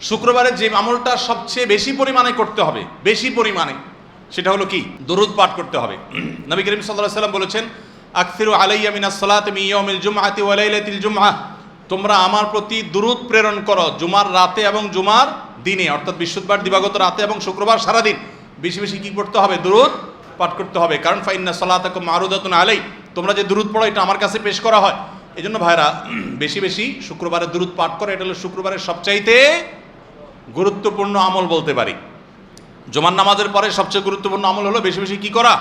শুক্রবারে যে আমলটা সবচেয়ে বেশি পরিমাণে করতে হবে, বেশি পরিমাণে, সেটা হলো কি? দরুদ পাঠ করতে হবে। নবী করিম সাল্লাহ সাল্লাম বলেছেন, আকসিরু আলাইয়া মিনাস সালাতি মিন ইয়াউমিল জুমআতি ওয়া লাইলাতিল তোমরা আমার প্রতি দুরুদ প্রেরণ করো জুমার রাতে এবং জুমার দিনে, অর্থাৎ বৃহস্পতিবার, দিবাগত রাতে এবং শুক্রবার সারাদিন। বেশি বেশি কি করতে হবে? দুরুদ পাঠ করতে হবে। কারণ ফাইন্না সালাতাকুম মারুদাতুন আলাই তোমরা যে দুরুদ পড়ো, এটা আমার কাছে পেশ করা হয়। এই জন্য ভাইরা বেশি বেশি শুক্রবারে দুরুদ পাঠ করে। এটা হলো শুক্রবারের সবচাইতে গুরুত্বপূর্ণ আমল বলতে পারি। জমান নামাজের পরে সবচেয়ে গুরুত্বপূর্ণ আমল হলো বেশি বেশি কি করা?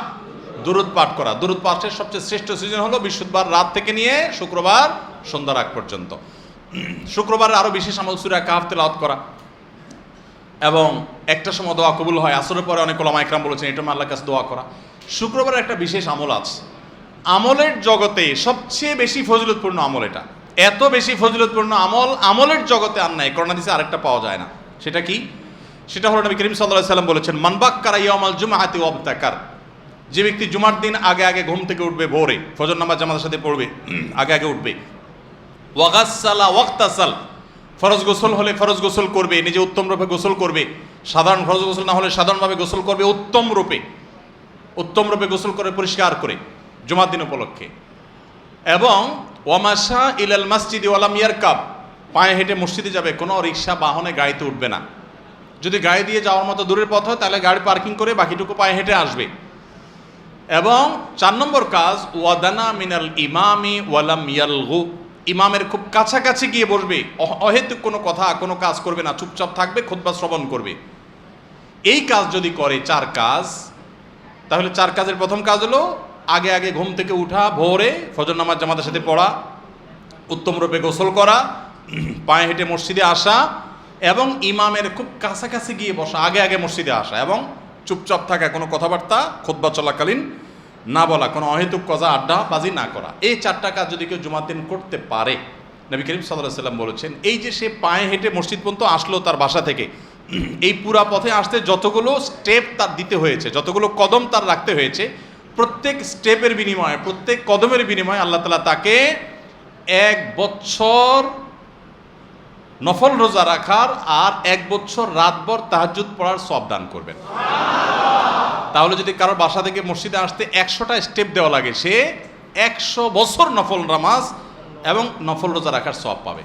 দুরুদ পাঠ করা। দুরুদ পাঠের সবচেয়ে শ্রেষ্ঠ সিজন হলো বৃহস্পতিবার রাত থেকে নিয়ে শুক্রবার সন্ধ্যার আগ পর্যন্ত। শুক্রবার আরও বিশেষ আমল সুরা কাহাফ তেলাওয়াত করা। এবং একটা সময় দোয়া কবুল হয়। আসরের পরে অনেক ওলামা একরাম বলেছেন এটা আল্লাহর কাছে দোয়া করা। শুক্রবারের একটা বিশেষ আমল আছে। আমলের জগতে সবচেয়ে বেশি ফজিলতপূর্ণ আমল এটা। এত বেশি ফজিলতপূর্ণ আমল আমলের জগতে আর নাই। করোনা দিছে আরেকটা পাওয়া যায় না। সেটা কি? সেটা হলো নবী করিম সাল্লাহ সাল্লাম বলেছেন মানবাক্কার ইয়ামাল জুমাহাতি ওয়াবতাকার যে ব্যক্তি জুমার দিন আগে আগে ঘুম থেকে উঠবে ভোরে, ফজর নামাজ জামাতের সাথে পড়বে আগে আগে উঠবে। ওয়াগাসালা ওয়াক্তাসাল। ফরজ গোসল হলে ফরজ গোসল করবে, নিজে উত্তম রূপে গোসল করবে। সাধারণ ফরজ গোসল না হলে সাধারণভাবে গোসল করবে উত্তম রূপে। উত্তম রূপে গোসল করে, পরিষ্কার করে, জুমার দিন উপলক্ষে। এবং ওয়ামাশা ইলাল মসজিদ ওয়ালাম ইয়ারকাব। পায়ে হেঁটে মসজিদে যাবে, কোনো রিক্সা বাহনে গাড়িতে উঠবে না। যদি গাড়ি দিয়ে যাওয়ার মতো দূরের পথ হয়, তাহলে গাড়ি পার্কিং করে বাকিটুকু পায়ে হেঁটে আসবে। এবং চার নম্বর কাজ, ওয়াদানা মিনাল ইমামি ওয়ালাম ইয়ালগু। ইমামের খুব কাছাকাছি গিয়ে বসবে। অহ- অহেতুক কোনো কথা, কোনো কাজ করবে না, চুপচাপ থাকবে খুদ্া শ্রবণ করবে। এই কাজ যদি করে চার কাজ, তাহলে চার কাজের প্রথম কাজ হলো, আগে আগে ঘুম থেকে উঠা, ভোরে ফজর নামাজ জামাতের সাথে পড়া, উত্তম রূপে গোসল করা পায়ে হেঁটে মসজিদে আসা এবং ইমামের খুব কাছাকাছি গিয়ে বসা, আগে আগে মসজিদে আসা এবং চুপচাপ থাকা, কোনো কথাবার্তা খোদবা চলাকালীন না বলা, কোনো অহেতুক কজা আড্ডা বাজি না করা। এই চারটা কাজ যদি কেউ জুমার দিন করতে পারে, নবী করিম সাল্লাহ সাল্লাম বলেছেন, এই যে সে পায়ে হেঁটে মসজিদ পর্যন্ত আসলো তার বাসা থেকে, এই পুরা পথে আসতে যতগুলো স্টেপ তার দিতে হয়েছে, যতগুলো কদম তার রাখতে হয়েছে, প্রত্যেক স্টেপের বিনিময়ে, প্রত্যেক কদমের বিনিময়ে আল্লাহ তালা তাকে এক বছর নফল রোজা রাখার আর এক বছর রাতভর তাহাজুদ পড়ার সব দান করবেন। তাহলে যদি কারোর বাসা থেকে মসজিদে আসতে একশোটা স্টেপ দেওয়া লাগে, সে একশো বছর নফল নামাজ এবং নফল রোজা রাখার সব পাবে।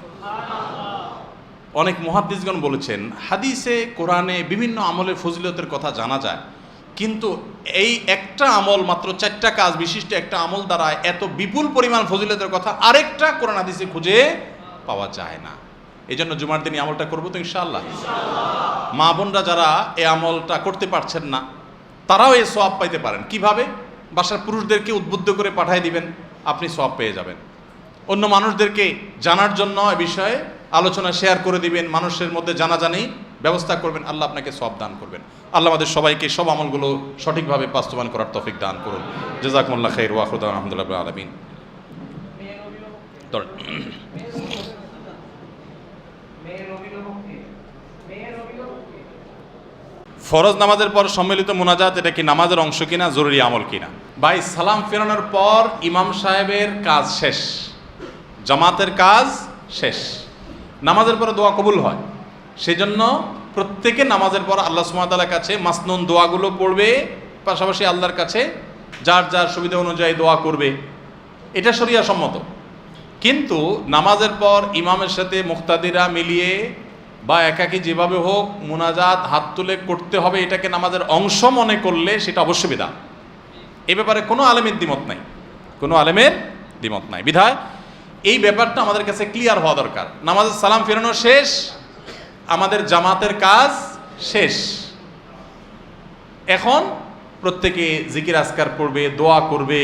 অনেক মহাদ্দিসগণ বলেছেন, হাদিসে, কোরআনে বিভিন্ন আমলের ফজিলতের কথা জানা যায়, কিন্তু এই একটা আমল মাত্র চারটা কাজ বিশিষ্ট একটা আমল দ্বারা এত বিপুল পরিমাণ ফজিলতের কথা আরেকটা কোরআন হাদিসে খুঁজে পাওয়া যায় না। এই জন্য জুমার দিন এই আমলটা করব তো ইনশাআল্লাহ। মা বোনরা যারা এই আমলটা করতে পারছেন না, তারাও এই সব পাইতে পারেন। কীভাবে? বাসার পুরুষদেরকে উদ্বুদ্ধ করে পাঠিয়ে দিবেন, আপনি সব পেয়ে যাবেন। অন্য মানুষদেরকে জানার জন্য এ বিষয়ে আলোচনা শেয়ার করে দিবেন, মানুষের মধ্যে জানাজানি ব্যবস্থা করবেন, আল্লাহ আপনাকে সব দান করবেন। আল্লাহ আমাদের সবাইকে সব আমলগুলো সঠিকভাবে বাস্তবায়ন করার তফিক দান করুন। জেজাকমুল্লাহ খের ওয়াফুদ্দান আহমদুল্লাহ আলমিন মেয়ের অভিভাবককে মেয়ের অভিভাবককে ফরজ নামাজের পর সম্মিলিত মোনাজাত, এটা কি নামাজের অংশ কিনা, জরুরি আমল কিনা? ভাই, সালাম ফেরানোর পর ইমাম সাহেবের কাজ শেষ। জামাতের কাজ শেষ। নামাজের পরে দোয়া কবুল হয়। সেজন্য প্রত্যেকে নামাজের পর আল্লাহ সুমাতালার কাছে মাসনুন দোয়াগুলো পড়বে, পাশাপাশি আল্লাহর কাছে যার যার সুবিধা অনুযায়ী দোয়া করবে। এটা শরিয়া সম্মত কিন্তু নামাজের পর ইমামের সাথে মুক্তাদিরা মিলিয়ে বা একাকি যেভাবে হোক মুনাজাত হাত তুলে করতে হবে, এটাকে নামাজের অংশ মনে করলে সেটা অবশ্য বিধা এ ব্যাপারে কোনো আলেমের দ্বিমত নাই। কোনো আলেমের দ্বিমত নাই। বিধায় এই ব্যাপারটা আমাদের কাছে ক্লিয়ার হওয়া দরকার। নামাজের সালাম ফেরানো শেষ, আমাদের জামাতের কাজ শেষ। এখন প্রত্যেকে জিকির আসকার করবে, দোয়া করবে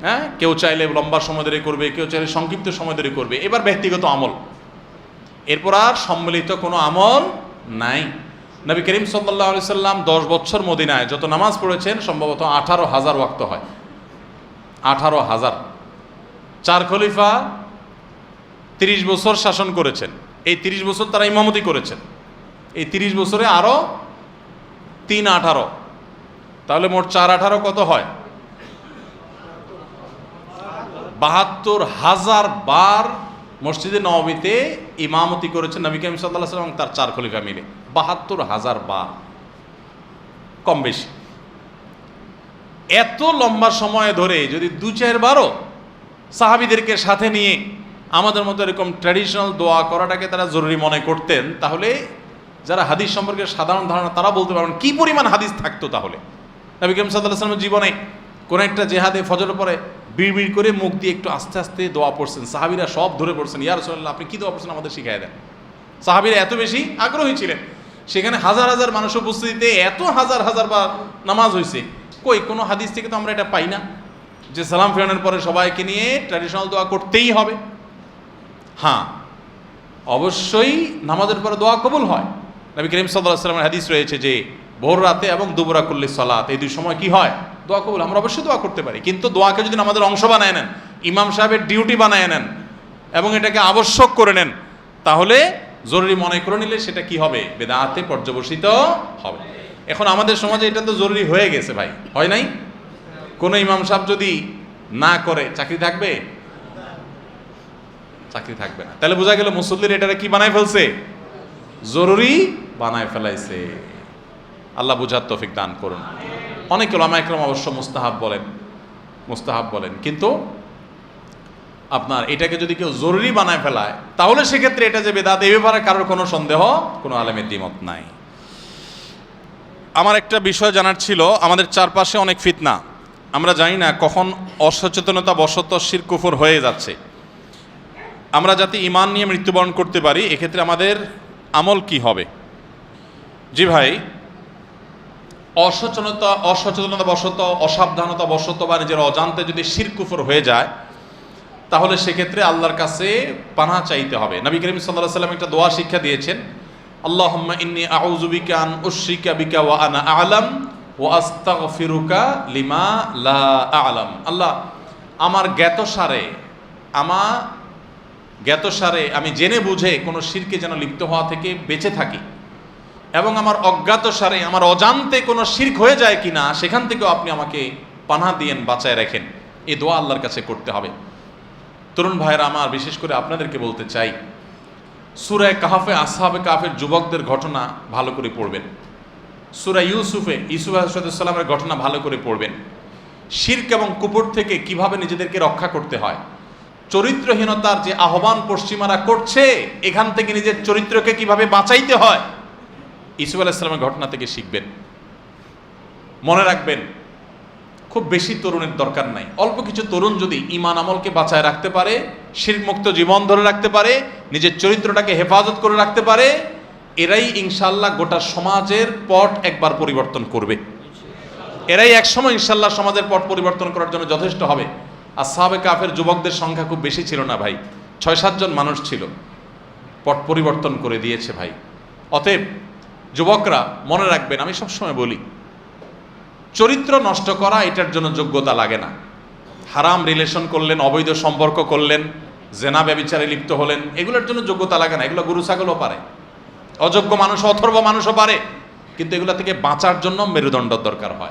হ্যাঁ? কেউ চাইলে লম্বা সময় ধরে করবে, কেউ চাইলে সংক্ষিপ্ত সময় ধরে করবে। এবার ব্যক্তিগত আমল। এরপর আর সম্মিলিত কোনো আমল নাই। নবী করিম সাল্লাহ সাল্লাম দশ বছর মদিনায় যত নামাজ পড়েছেন, সম্ভবত আঠারো হাজার ওয়াক্ত হয়। আঠারো হাজার। চার খলিফা তিরিশ বছর শাসন করেছেন। এই তিরিশ বছর তারা ইমামতি করেছেন। এই তিরিশ বছরে আরও তিন আঠারো। তাহলে মোট চার আঠারো কত হয়? বাহাত্তর হাজার বার মসজিদে নবমীতে ইমামতি করেছেন নবী করিম সাল্লাহ সাল্লাম তার চার খলিফা মিলে। বাহাত্তর হাজার বার। কম বেশি। এত লম্বা সময় ধরে যদি দু চারবারও সাহাবিদেরকে সাথে নিয়ে আমাদের মতো এরকম ট্র্যাডিশনাল দোয়া করাটাকে তারা জরুরি মনে করতেন, তাহলে যারা হাদিস সম্পর্কে সাধারণ ধারণা, তারা বলতে পারবেন, কি পরিমাণ হাদিস থাকতো তাহলে? নবী করিম সাল্লাহ সাল্লামের জীবনে কোনো একটা জেহাদে ফজর পরে বিড়বিড় করে মুখ দিয়ে একটু আস্তে আস্তে দোয়া পড়ছেন। সাহাবিরা সব ধরে পড়ছেন ইয়ার রসল্লাহ আপনি কি দোয়া পড়ছেন আমাদের শিখাই দেন? সাহাবিরা এত বেশি আগ্রহী ছিলেন। সেখানে হাজার হাজার মানুষ উপস্থিতিতে এত হাজার হাজার বার নামাজ হয়েছে কই, কোনো হাদিস থেকে তো আমরা এটা পাই না। যে সালাম ফেরানোর পরে সবাইকে নিয়ে ট্র্যাডিশনাল দোয়া করতেই হবে। হ্যাঁ অবশ্যই নামাজের পরে দোয়া কবুল হয়। নবী করিম সাল্লাহ সাল্লামের হাদিস রয়েছে যে, ভোর রাতে এবং দুবরা করলে সলাত, এই দুই সময় কি হয়? দোয়া কবুল, আমরা অবশ্যই দোয়া করতে পারি। কিন্তু দোয়াকে যদি আমাদের অংশ বানায় নেন, ইমাম সাহেবের ডিউটি বানায় নেন এবং এটাকে আবশ্যক করে নেন, তাহলে জরুরি মনে করে নিলে সেটা কি হবে? বেদাতে পর্যবসিত হবে। এখন আমাদের সমাজে এটা তো জরুরি হয়ে গেছে ভাই। হয় নাই? কোনো ইমাম সাহেব যদি না করে, চাকরি থাকবে? চাকরি থাকবে না। তাহলে বোঝা গেল মুসল্লির এটারে কি বানায় ফেলছে? জরুরি বানায় ফেলাইছে। আল্লাহ বুঝার তফিক দান করুন। অনেক ওলামা একরম অবশ্য মুস্তাহাব বলেন মুস্তাহাব বলেন। কিন্তু আপনার এটাকে যদি কেউ জরুরি বানায় ফেলায়, তাহলে সেক্ষেত্রে এটা যে বেদাত, এ ব্যাপারে কারোর কোনো সন্দেহ কোনো আলেমের দ্বিমত নাই। আমার একটা বিষয় জানার ছিল, আমাদের চারপাশে অনেক ফিতনা। আমরা জানি না কখন অসচেতনতা বশত শির কুফর হয়ে যাচ্ছে। আমরা যাতে ইমান নিয়ে মৃত্যুবরণ করতে পারি, এক্ষেত্রে আমাদের আমল কি হবে? জি ভাই অসচেতনতা অসচেতনতা বশত, অসাবধানতা বশত বা নিজের অজান্তে যদি শিরকুফর হয়ে যায়, তাহলে সেক্ষেত্রে আল্লাহর কাছে পানা চাইতে হবে। নবী করিম সাল্লাহ সাল্লাম একটা দোয়া শিক্ষা দিয়েছেন আল্লাহ ইন্নি আউযুবিকা আন উশরিকা বিকা ওয়া আনা আ'লাম ওয়া আস্তাগফিরুকা লিমা লা আ'লাম। আল্লাহ, আমার জ্ঞাতসারে আমার জ্ঞাতসারে আমি জেনে বুঝে কোনো শিরকে যেন লিপ্ত হওয়া থেকে বেঁচে থাকি। এবং আমার অজ্ঞাত সারে, আমার অজান্তে কোনো শির্ক হয়ে যায় কিনা, সেখান থেকেও আপনি আমাকে পানা দিয়েন, বাঁচায় রাখেন। এ দোয়া আল্লাহর কাছে করতে হবে। তরুণ ভাইয়েরা, আমার বিশেষ করে আপনাদেরকে বলতে চাই, সুরায় কাহাফে আসহাবে কাহাফের যুবকদের ঘটনা ভালো করে পড়বেন। সুরা ইউসুফে, ইউসুফ আসালামের ঘটনা ভালো করে পড়বেন। শির্ক এবং কুপুর থেকে কীভাবে নিজেদেরকে রক্ষা করতে হয়, চরিত্রহীনতার যে আহ্বান পশ্চিমারা করছে, এখান থেকে নিজের চরিত্রকে কীভাবে বাঁচাইতে হয় ইসুফ আলাইসালামের ঘটনা থেকে শিখবেন। মনে রাখবেন, খুব বেশি তরুণের দরকার নাই। অল্প কিছু তরুণ যদি ইমান আমলকে বাঁচায় রাখতে পারে শিরমুক্ত জীবন ধরে রাখতে পারে, নিজের চরিত্রটাকে হেফাজত করে রাখতে পারে, এরাই ইনশাল্লাহ গোটা সমাজের পট একবার পরিবর্তন করবে। এরাই একসময় ইনশাল্লাহ সমাজের পট পরিবর্তন করার জন্য যথেষ্ট হবে। আর সাহাবে কাফের যুবকদের সংখ্যা খুব বেশি ছিল না ভাই। ছয় সাতজন মানুষ ছিল। পট পরিবর্তন করে দিয়েছে ভাই। অতএব যুবকরা, মনে রাখবেন, আমি সবসময় বলি, চরিত্র নষ্ট করা এটার জন্য যোগ্যতা লাগে না। হারাম রিলেশন করলেন, অবৈধ সম্পর্ক করলেন, জেনা ব্যবিচারে লিপ্ত হলেন, এগুলোর জন্য যোগ্যতা লাগে না। এগুলো গরু, ছাগলও পারে। অযোগ্য মানুষ, অথর্ব মানুষও পারে। কিন্তু এগুলো থেকে বাঁচার জন্য মেরুদণ্ড দরকার হয়।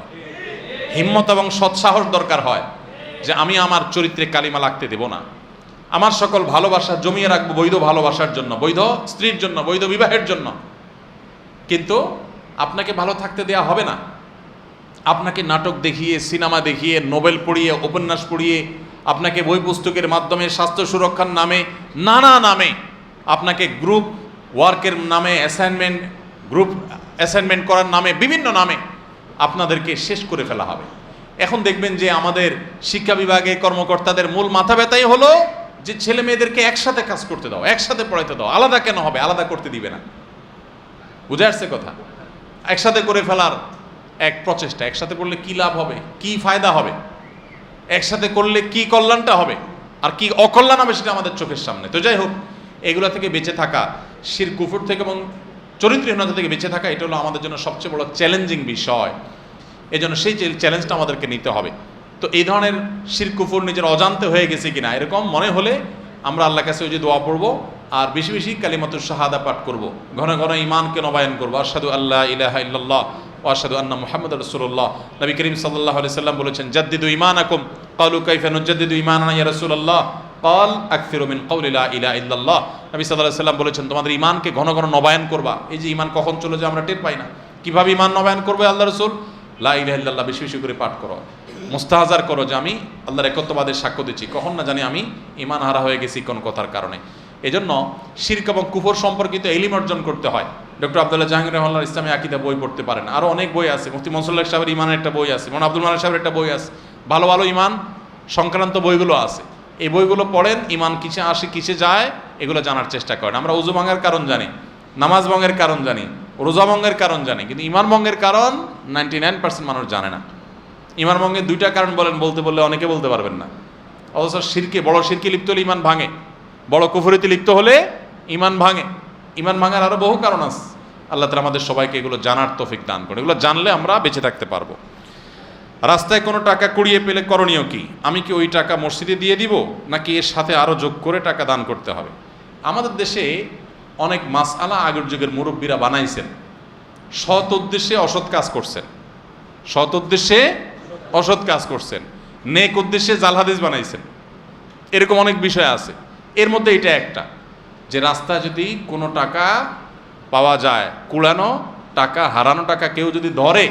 হিম্মত এবং সৎসাহস দরকার হয় যে আমি আমার চরিত্রে কালিমা লাগতে দেব না। আমার সকল ভালোবাসা জমিয়ে রাখব বৈধ ভালোবাসার জন্য, বৈধ স্ত্রীর জন্য, বৈধ বিবাহের জন্য। কিন্তু আপনাকে ভালো থাকতে দেয়া হবে না। আপনাকে নাটক দেখিয়ে, সিনেমা দেখিয়ে, নোবেল পড়িয়ে, উপন্যাস পড়িয়ে, আপনাকে বই পুস্তকের মাধ্যমে, স্বাস্থ্য সুরক্ষার নামে, নানা নামে আপনাকে গ্রুপ ওয়ার্কের নামে অ্যাসাইনমেন্ট গ্রুপ অ্যাসাইনমেন্ট করার নামে, বিভিন্ন নামে আপনাদেরকে শেষ করে ফেলা হবে। এখন দেখবেন যে আমাদের শিক্ষা বিভাগে কর্মকর্তাদের মূল মাথা ব্যথাই হলো যে ছেলে মেয়েদেরকে একসাথে কাজ করতে দাও, একসাথে পড়াইতে দাও, আলাদা কেন হবে? আলাদা করতে দিবে না। বুঝে আসছে কথা? একসাথে করে ফেলার এক প্রচেষ্টা, একসাথে করলে কি লাভ হবে? কি ফায়দা হবে? একসাথে করলে কি কল্যাণটা হবে? আর কি অকল্যাণ হবে সেটা আমাদের চোখের সামনে। তো যাই হোক, এগুলো থেকে বেঁচে থাকা, শির কুফুর থেকে এবং চরিত্রহীনতা থেকে বেঁচে থাকা, এটা হলো আমাদের জন্য সবচেয়ে বড় চ্যালেঞ্জিং বিষয়। এই জন্য সেই চ্যালেঞ্জটা আমাদেরকে নিতে হবে। তো এই ধরনের শির কুফুর নিজের অজান্তে হয়ে গেছে কিনা, এরকম মনে হলে আমরা আল্লাহ কাছে ওই যে দোয়া পড়ব। আর বেশি বেশি কালিমাতুর শাহাদা পাঠ করব। ঘন ঘন ইমানকে নবায়ন করব। আসাদু আল্লাহ ইলাহা ইল্লাল্লাহ ও আসাদু আন্না মুহাম্মদ রসুল্লাহ নবী করিম সাল্লাহ আলি সাল্লাম বলেছেন, জাদ্দিদু ইমান আকুম কালু কাইফা নুজাদ্দিদু ইমান ইয়া রাসূলুল্লাহ। কল আকফির মিন কৌলিলা ইলা ইল্লাল্লাহ। নবী আলাইহি সাল্লাম বলেছেন, তোমাদের ইমানকে ঘন ঘন নবায়ন করবা। এই যে ইমান কখন চলে যায় আমরা টের পাই না। কীভাবে ইমান নবায়ন করবে আল্লাহ রসুল? লা ইলাহা ইল্লাল্লাহ, বেশি বেশি করে পাঠ করো। মুস্তাহাজার করো যে আমি আল্লাহর একত্ববাদের সাক্ষ্য দিচ্ছি। কখন না জানি আমি ইমান হারা হয়ে গেছি কোন কথার কারণে। এজন্য শির্ক এবং কুফর সম্পর্কিত এলিম অর্জন করতে হয়। ডক্টর আবদুল্লাহ জাহাঙ্গীর রহমাল্লাহ ইসলামী আকিদা বই পড়তে পারেন। আরও অনেক বই আছে। মুফতি মনসুল্লাহ সাহেবের ইমানের একটা বই আছে। মন আব্দুল মালিক সাহেবের একটা বই আছে। ভালো ভালো ইমান সংক্রান্ত বইগুলো আছে। এই বইগুলো পড়েন ইমান কিসে আসে, কিসে যায়, এগুলো জানার চেষ্টা করেন। আমরা উজু ভাঙার কারণ জানি, নামাজ ভঙ্গের কারণ জানি, রোজা ভঙ্গের কারণ জানি, কিন্তু ইমান ভঙ্গের কারণ নাইনটি নাইন পার্সেন্ট মানুষ জানে না। ইমান ভঙ্গের দুইটা কারণ বলেন, বলতে বললে অনেকে বলতে পারবেন না। অথচ শিরকে, বড় শিরকে লিপ্ত হলে ইমান ভাঙে। বড় কুফরিতে লিপ্ত হলে ইমান ভাঙে। ইমান ভাঙার আরও বহু কারণ আছে। আল্লাহ তালা আমাদের সবাইকে এগুলো জানার তৌফিক দান করে এগুলো জানলে আমরা বেঁচে থাকতে পারব। রাস্তায় কোনো টাকা কুড়িয়ে পেলে করণীয় কি? আমি কি ওই টাকা মসজিদে দিয়ে দিব, নাকি এর সাথে আরও যোগ করে টাকা দান করতে হবে? আমাদের দেশে অনেক মাসআলা আগের যুগের মুরব্বীরা বানাইছেন। সৎ উদ্দেশ্যে অসৎ কাজ করছেন। সৎ উদ্দেশ্যে অসৎ কাজ করছেন। নেক উদ্দেশ্যে জালহাদিস বানাইছেন। এরকম অনেক বিষয় আছে। এর মধ্যে এটা একটা, যে রাস্তায় যদি কোনো টাকা পাওয়া যায়, কুড়ানো টাকা, হারানো টাকা কেউ যদি ধরে,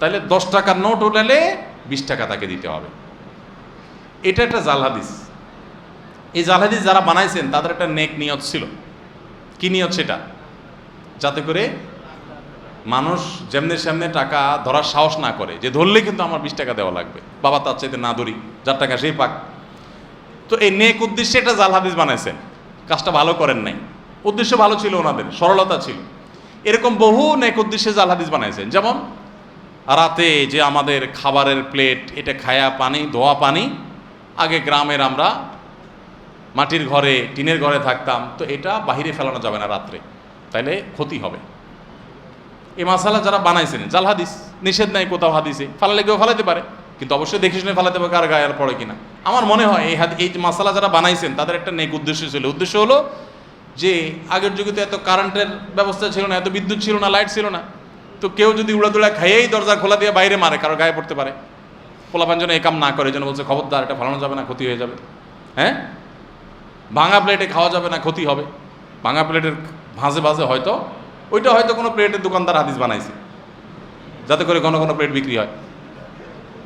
তাহলে দশ টাকার নোট উঠালে বিশ টাকা তাকে দিতে হবে। এটা একটা জাল হাদিস। এই জাল হাদিস যারা বানাইছেন, তাদের একটা নেক নিয়ত ছিল। কি নিয়ত সেটা? যাতে করে মানুষ যেমনি সেমনে টাকা ধরার সাহস না করে, যে ধরলে কিন্তু আমার বিশ টাকা দেওয়া লাগবে। বাবা তার চাইতে না ধরি যার টাকা সেই পাক। তো এই নেক উদ্দেশ্যে এটা জাল হাদিস বানাইছেন। কাজটা ভালো করেন নাই। উদ্দেশ্য ভালো ছিল ওনাদের, সরলতা ছিল। এরকম বহু নেক উদ্দেশ্যে জাল হাদিস বানাইছেন। যেমন, রাতে যে আমাদের খাবারের প্লেট, এটা খায়া পানি, ধোয়া পানি, আগে গ্রামের আমরা মাটির ঘরে, টিনের ঘরে থাকতাম, তো এটা বাহিরে ফেলানো যাবে না রাত্রে। তাইলে ক্ষতি হবে। এই মাসালা যারা বানাইছেন, জাল হাদিস, নিষেধ নাই কোথাও হাদিসে। ফালালে কেউ ফালাতে পারে। কিন্তু অবশ্যই দেখে শুনে ফালাতে হবে কার গায়ে আর পড়ে কিনা। আমার মনে হয় এই হাদি, এই মাসালা যারা বানাইছেন, তাদের একটা নেক উদ্দেশ্য ছিল। উদ্দেশ্য হলো যে, আগের যুগে তো এত কারেন্টের ব্যবস্থা ছিল না, এত বিদ্যুৎ ছিল না, লাইট ছিল না। তো কেউ যদি উড়াদুড়া খাইয়েই দরজা খোলা দিয়ে বাইরে মারে, কারও গায়ে পড়তে পারে। পোলাপান যেন এই কাম না করে যেন বলছে, খবরদার, এটা ফালানো যাবে না, ক্ষতি হয়ে যাবে। হ্যাঁ? ভাঙা প্লেটে খাওয়া যাবে না, ক্ষতি হবে। ভাঙা প্লেটের ভাঁজে ভাঁজে হয়তো, ওইটা হয়তো কোনো প্লেটের দোকানদার হাদিস বানাইছে, যাতে করে ঘন ঘন প্লেট বিক্রি হয়।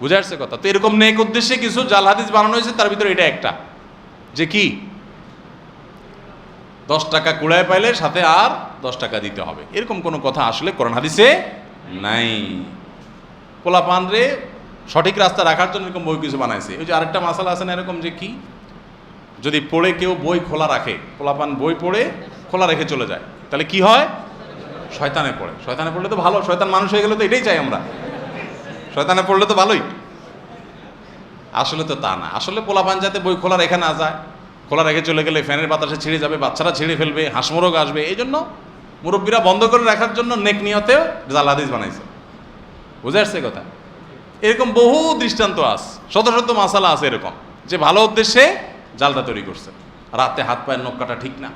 বুঝে আসছে কথা? তো এরকম নেক উদ্দেশ্যে কিছু জাল হাদিস বানানো হয়েছে, তার ভিতরে এটা একটা। যে কি? দশ টাকা কুড়ায় পাইলে সাথে আর দশ টাকা দিতে হবে। এরকম কোনো কথা আসলে কোরআন হাদিসে নাই। পোলাপান রে সঠিক রাস্তা রাখার জন্য এরকম বই কিছু বানাইছে। ওই যে আরেকটা মাসালা আছে না এরকম যে কি? যদি পড়ে কেউ বই খোলা রাখে পোলাপান বই পড়ে খোলা রেখে চলে যায়, তাহলে কি হয়? শয়তানে পড়ে। শয়তানে পড়লে তো ভালো, শয়তান মানুষ হয়ে গেলে তো এটাই চাই আমরা। শয়তানে পড়লে তো ভালোই। আসলে তো তা না। আসলে পোলাপান যাতে বই খোলা রেখে না যায় খোলা রেখে চলে গেলে ফ্যানের বাতাসে ছিঁড়ে যাবে, বাচ্চারা ছিঁড়ে ফেলবে, হাঁসমোরগ আসবে এই জন্য মুরব্বীরা বন্ধ করে রাখার জন্য নেক নিয়তেও জাল হাদিস বানাইছে। বুঝে আসছে কথা? এরকম বহু দৃষ্টান্ত আছে শত শত মাসালা আছে এরকম, যে ভালো উদ্দেশ্যে জালটা তৈরি করছে। রাতে হাত পায়ের নখ কাটা ঠিক না।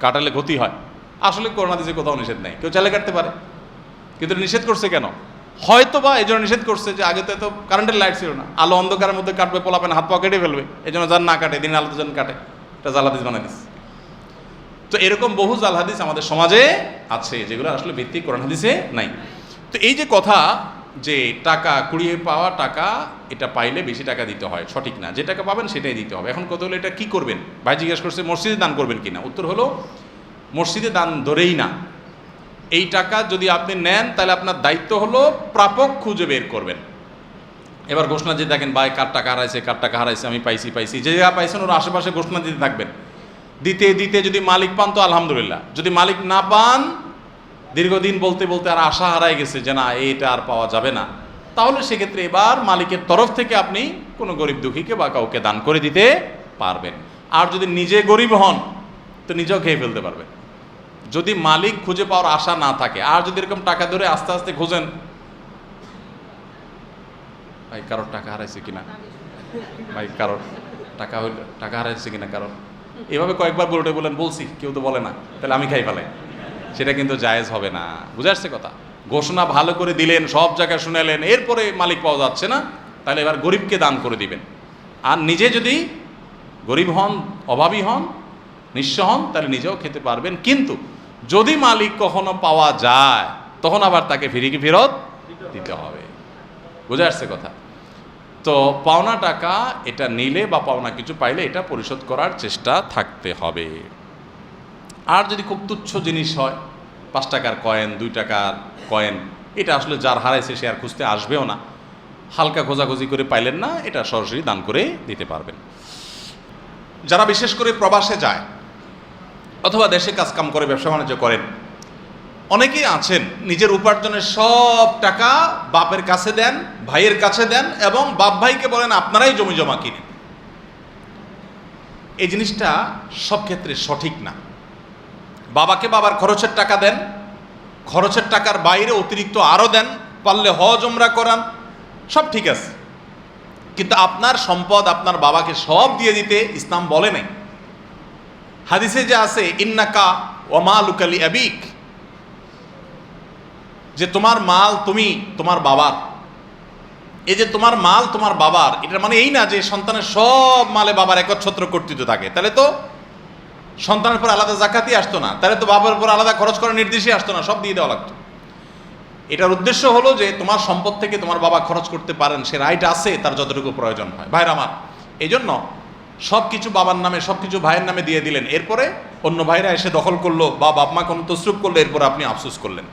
কাটালে ক্ষতি হয়। আসলে করোনা দিছে কোথাও নিষেধ নেই। কেউ চালে কাটতে পারে। কিন্তু নিষেধ করছে কেন? হয়তো বা এই জন্য নিষেধ করছে যে আগে তো এত কারেন্টের লাইট ছিল না। আলো অন্ধকারের মধ্যে কাটবে পোলাপেন হাত পা কেটে ফেলবে। এই জন্য যার না কাটে দিন আলো যেন কাটে। এটা জালাদিস বানাই দিস তো এরকম বহু জাল হাদিস আমাদের সমাজে আছে, যেগুলো আসলে ভিত্তিক কোরআন হাদিসে নাই। তো এই যে কথা যে টাকা, কুড়িয়ে পাওয়া টাকা, এটা পাইলে বেশি টাকা দিতে হয়, সঠিক না। যে টাকা পাবেন সেটাই দিতে হবে। এখন কত হলো, এটা কি করবেন? ভাই জিজ্ঞেস করছে, মসজিদে দান করবেন কিনা? উত্তর হলো, মসজিদে দান ধরেই না। এই টাকা যদি আপনি নেন, তাহলে আপনার দায়িত্ব হলো প্রাপক খুঁজে বের করবেন। এবার ঘোষণা দিয়ে দেখেন, ভাই, কার টাকা হারাইছে, কার টাকা হারাইছে, আমি পাইছি পাইছি। যে যা পাইছেন, ওর আশেপাশে ঘোষণা দিতে থাকবেন। দিতে দিতে যদি মালিক পান তো আলহামদুলিল্লাহ। যদি মালিক না পান, দীর্ঘদিন বলতে বলতে আর আশা হারাই গেছে যে না, এটা আর পাওয়া যাবে না। তাহলে সেক্ষেত্রে এবার মালিকের তরফ থেকে আপনি কোনো গরিব দুঃখীকে বা কাউকে দান করে দিতে পারবেন। আর যদি নিজে গরিব হন, তো নিজেও খেয়ে ফেলতে পারবেন। যদি মালিক খুঁজে পাওয়ার আশা না থাকে, আর যদি এরকম টাকা ধরে আস্তে আস্তে খোঁজেন, ভাই কারোর টাকা হারাইছে কিনা? ভাই কারোর টাকা হইল, টাকা হারাইছে কিনা কারোর? এভাবে কয়েকবার বলতে বলেন, বলছি, কেউ তো বলে না, তাহলে আমি খাই ফেলাই। সেটা কিন্তু জায়েজ হবে না। বুঝে আসছে কথা? ঘোষণা ভালো করে দিলেন, সব জায়গায় শুনালেন, এরপরে মালিক পাওয়া যাচ্ছে না, তাহলে এবার গরিবকে দান করে দিবেন। আর নিজে যদি গরিব হন, অভাবী হন, নিঃস্ব হন, তাহলে নিজেও খেতে পারবেন। কিন্তু যদি মালিক কখনো পাওয়া যায়, তখন আবার তাকে ফিরিয়ে ফেরত দিতে হবে। বুঝে আসছে কথা? তো পাওনা টাকা এটা নিলে বা পাওনা কিছু পাইলে এটা পরিশোধ করার চেষ্টা থাকতে হবে। আর যদি খুব তুচ্ছ জিনিস হয়, পাঁচ টাকার কয়েন, দুই টাকার কয়েন, এটা আসলে যার হারাইছে সে আর খুঁজতে আসবেও না। হালকা খোঁজাখুঁজি করে পাইলেন না, এটা সরাসরি দান করে দিতে পারবেন। যারা বিশেষ করে প্রবাসে যায় অথবা দেশে কাজকাম করে, ব্যবসা বাণিজ্য করেন। অনেকেই আছেন, নিজের উপার্জনের সব টাকা বাপের কাছে দেন, ভাইয়ের কাছে দেন এবং বাপ ভাইকে বলেন, আপনারাই জমি জমা কিনেন। এই জিনিসটা সব ক্ষেত্রে সঠিক না। বাবাকে বাবার খরচের টাকা দেন, খরচের টাকার বাইরে অতিরিক্ত আরও দেন, পারলে হজ ওমরা করান, সব ঠিক আছে। কিন্তু আপনার সম্পদ আপনার বাবাকে সব দিয়ে দিতে ইসলাম বলে নাই। হাদিসে যে আছে, ইন্নাকা ওমা লুকালি আবিক যে তোমার মাল তুমি তোমার বাবার। এই যে তোমার মাল তোমার বাবার, এটা মানে এই না যে সন্তানের সব মালে বাবার একচ্ছত্র কর্তৃত্ব থাকে। তাহলে তো সন্তানের পর আলাদা জাকাতই আসতো না, তাহলে তো বাবার উপর আলাদা খরচ করার নির্দেশই আসতো না, সব দিয়ে দেওয়া লাগতো। এটার উদ্দেশ্য হলো যে তোমার সম্পদ থেকে তোমার বাবা খরচ করতে পারেন, সে রাইট আছে, তার যতটুকু প্রয়োজন হয়। ভাইরা আমার এই জন্য সব কিছু বাবার নামে সব কিছু ভাইয়ের নামে দিয়ে দিলেন। এরপরে অন্য ভাইরা এসে দখল করল বা বাপ, মা কোনো তসরুপ করল, এরপরে আপনি আফসোস করলেন।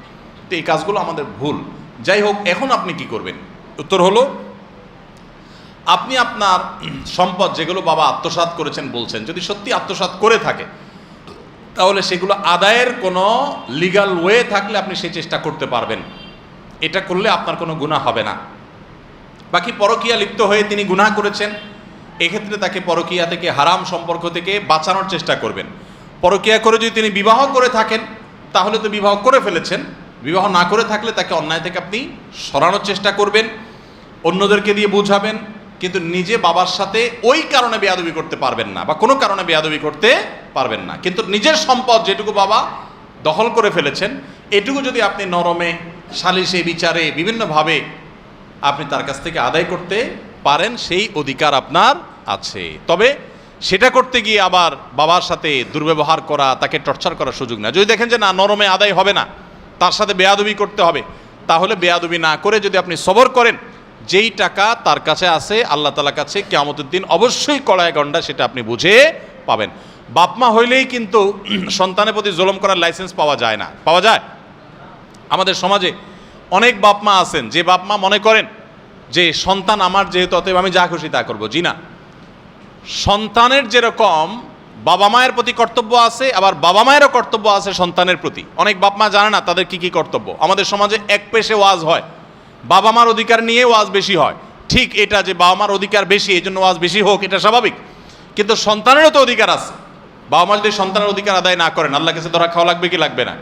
তো এই কাজগুলো আমাদের ভুল। যাই হোক, এখন আপনি কি করবেন? উত্তর হলো, আপনি আপনার সম্পদ যেগুলো বাবা আত্মসাৎ করেছেন বলছেন, যদি সত্যি আত্মসাৎ করে থাকে, তাহলে সেগুলো আদায়ের কোনো লিগাল ওয়ে থাকলে আপনি সেই চেষ্টা করতে পারবেন। এটা করলে আপনার কোনো গুণা হবে না। বাকি পরকিয়া লিপ্ত হয়ে তিনি গুনাহ করেছেন। এক্ষেত্রে তাকে পরকিয়া থেকে, হারাম সম্পর্ক থেকে বাঁচানোর চেষ্টা করবেন। পরকিয়া করে যদি তিনি বিবাহ করে থাকেন, তাহলে তো বিবাহ করে ফেলেছেন। বিবাহ না করে থাকলে তাকে অন্যায় থেকে আপনি সরানোর চেষ্টা করবেন, অন্যদেরকে দিয়ে বুঝাবেন, কিন্তু নিজে বাবার সাথে ওই কারণে বেয়াদবি করতে পারবেন না বা কোনো কারণে বেয়াদবি করতে পারবেন না। কিন্তু নিজের সম্পদ যেটুকু বাবা দখল করে ফেলেছেন, এটুকু যদি আপনি নরমে সালিশে বিচারে, বিভিন্নভাবে আপনি তার কাছ থেকে আদায় করতে পারেন, সেই অধিকার আপনার আছে। তবে সেটা করতে গিয়ে আবার বাবার সাথে দুর্ব্যবহার করা, তাকে টর্চার করার সুযোগ না যদি দেখেন যে না, নরমে আদায় হবে না, তার সাথে বেয়াদবি করতে হবে, তাহলে বেয়াদবি না করে যদি আপনি সবর করেন, যেই টাকা তার কাছে আছে, আল্লাহ তালার কাছে কেয়ামতের দিন অবশ্যই কড়ায় গন্ডা সেটা আপনি বুঝে পাবেন। বাপমা হইলেই কিন্তু সন্তানের প্রতি জুলম করার লাইসেন্স পাওয়া যায় না। পাওয়া যায়? আমাদের সমাজে অনেক বাপমা আছেন, যে বাপমা মনে করেন যে সন্তান আমার যেহেতু, অতএব আমি যা খুশি তা করব। জি না। সন্তানের যেরকম বাবা মায়ের প্রতি কর্তব্য আছে, আবার বাবা মায়েরও কর্তব্য আছে সন্তানের প্রতি। অনেক বাপ মা জানে না তাদের কি কি কর্তব্য। আমাদের সমাজে এক পেশে ওয়াজ হয়। বাবা মার অধিকার নিয়ে ওয়াজ বেশি হয়। ঠিক এটা যে বাবা মার অধিকার বেশি, এই জন্য ওয়াজ বেশি হোক, এটা স্বাভাবিক। কিন্তু সন্তানেরও তো অধিকার আছে। বাবা মা যদি সন্তানের অধিকার আদায় না করেন আল্লাহ কাছে ধরা খাওয়া লাগবে কি লাগবে না?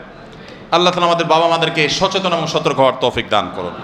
আল্লাহ তালা আমাদের বাবা মাদেরকে সচেতন এবং সতর্ক হওয়ার তৌফিক দান করুন।